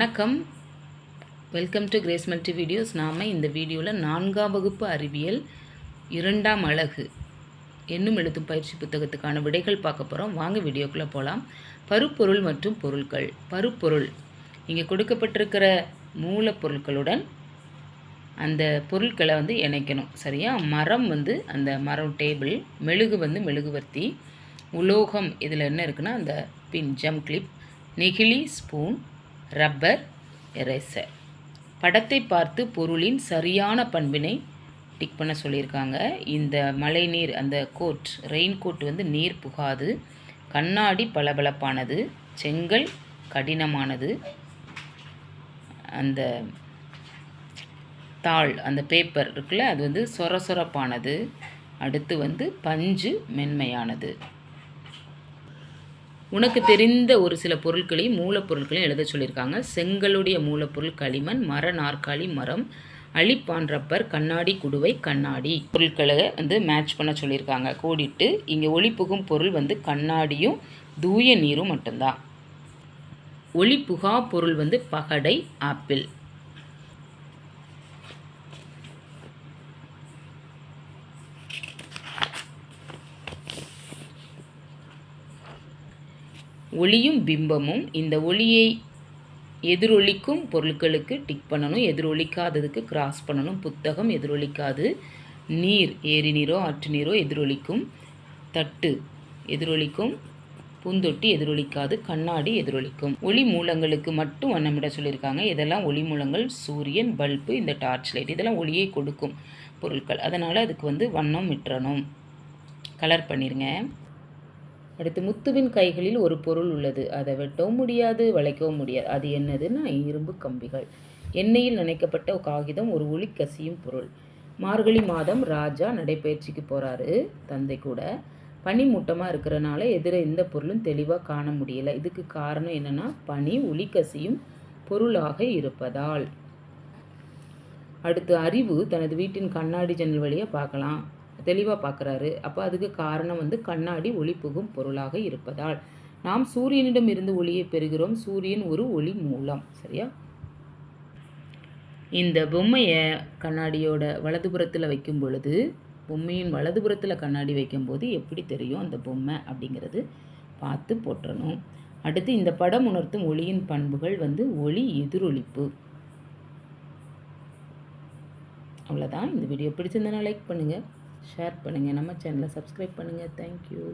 வணக்கம். Welcome to Grace multi videos நாம் இந்த வீடியோவில் நான்காம் வகுப்பு அறிவியல் இரண்டாம் அழகு என்னும் எழுத்தும் பயிற்சி புத்தகத்துக்கான விடைகள் பார்க்க போகிறோம் வாங்க வீடியோக்குள்ளே போகலாம் பருப்பொருள் மற்றும் பொருட்கள் பருப்பொருள். இங்கே கொடுக்கப்பட்டிருக்கிற மூலப்பொருட்களுடன் அந்த பொருட்களை வந்து இணைக்கணும். சரியா? மரம் வந்து அந்த மரம் டேபிள் மெழுகு வந்து மெழுகுவர்த்தி உலோகம் இதில் என்ன இருக்குன்னா அந்த பின் ஜம் கிளிப் நெகிழி ஸ்பூன் ரப்பர் எரேசர். படத்தை பார்த்து பொருளின் சரியான பண்பினை டிக் பண்ண சொல்லியிருக்காங்க. இந்த மழைநீர் அந்த கோட் ரெயின் கோட் வந்து நீர் புகாது. கண்ணாடி பளபளப்பானது செங்கல் கடினமானது. அந்த தாள் அந்த பேப்பர் இருக்குல்ல அது வந்து சொர சொரப்பானது அடுத்து வந்து பஞ்சு மென்மையானது. உனக்கு தெரிந்த ஒரு சில பொருட்களையும் மூலப்பொருட்களையும் எழுத சொல்லியிருக்காங்க. செங்கலுடைய மூலப்பொருள் களிமண் மர நாற்காலி மரம் அழிப்பான் ரப்பர் கண்ணாடி குடுவை கண்ணாடி. பொருட்களை வந்து மேட்ச் பண்ண சொல்லியிருக்காங்க. கோடிட்டு இங்கே ஒளிப்புகும் பொருள் வந்து கண்ணாடியும் தூய நீரும் மட்டும்தான். ஒளிப்புகா பொருள் வந்து பகடை ஆப்பிள். ஒளியும் பிம்பமும் இந்த ஒளியை எதிரொலிக்கும் பொருட்களுக்கு டிக் பண்ணணும். எதிரொலிக்காததுக்கு கிராஸ் பண்ணணும். புத்தகம் எதிரொலிக்காது. நீர் ஏரி நீரோ ஆற்று நீரோ எதிரொலிக்கும். தட்டு எதிரொலிக்கும். பூந்தொட்டி எதிரொலிக்காது. கண்ணாடி எதிரொலிக்கும். ஒளி மூலங்களுக்கு மட்டும் வண்ணமிட சொல்லியிருக்காங்க. இதெல்லாம் ஒளி மூலங்கள் சூரியன் பல்பு இந்த டார்ச் லைட் இதெல்லாம் ஒளியை கொடுக்கும் பொருட்கள். அதனால் அதுக்கு வந்து வண்ணம் விட்டுறணும். கலர் பண்ணிடுங்க அடுத்து முத்துவின் கைகளில் ஒரு பொருள் உள்ளது. அதை வெட்டவும் முடியாது வளைக்கவும் முடியாது. அது என்னதுன்னா இரும்பு கம்பிகள். எண்ணெயில் நினைக்கப்பட்ட காகிதம் ஒரு ஒளி கசியும் பொருள். மார்கழி மாதம் ராஜா நடைப்பயிற்சிக்கு போகிறாரு தந்தை கூட. பனி மூட்டமாக இருக்கிறனால எதிர எந்த பொருளும் தெளிவாக காண முடியல. இதுக்கு காரணம் என்னென்னா பனி ஒளி கசியும் பொருளாக இருப்பதால். அடுத்து அறிவு தனது வீட்டின் கண்ணாடி ஜன்னல் வழியாக பார்க்கலாம். தெளிவாக பார்க்குறாரு அப்போ அதுக்கு காரணம் வந்து கண்ணாடி ஒளி புகும் பொருளாக இருப்பதால். நாம் சூரியனிடம் இருந்து ஒளியை பெறுகிறோம். சூரியன் ஒரு ஒளி மூலம். சரியா? இந்த பொம்மையை கண்ணாடியோட வலதுபுறத்தில் வைக்கும் பொழுது பொம்மையின் வலதுபுறத்தில் கண்ணாடி வைக்கும்போது எப்படி தெரியும் அந்த பொம்மை அப்படிங்கிறது? பார்த்து போட்டணும் அடுத்து இந்த படம் உணர்த்தும் ஒளியின் பண்புகள் வந்து ஒளி எதிரொலிப்பு. அவ்வளோதான் இந்த வீடியோ பிடிச்சிருந்தனா லைக் பண்ணுங்கள் ஷேர் பண்ணுங்கள் நம்ம சேனலை சப்ஸ்கிரைப் பண்ணுங்கள் தேங்க்யூ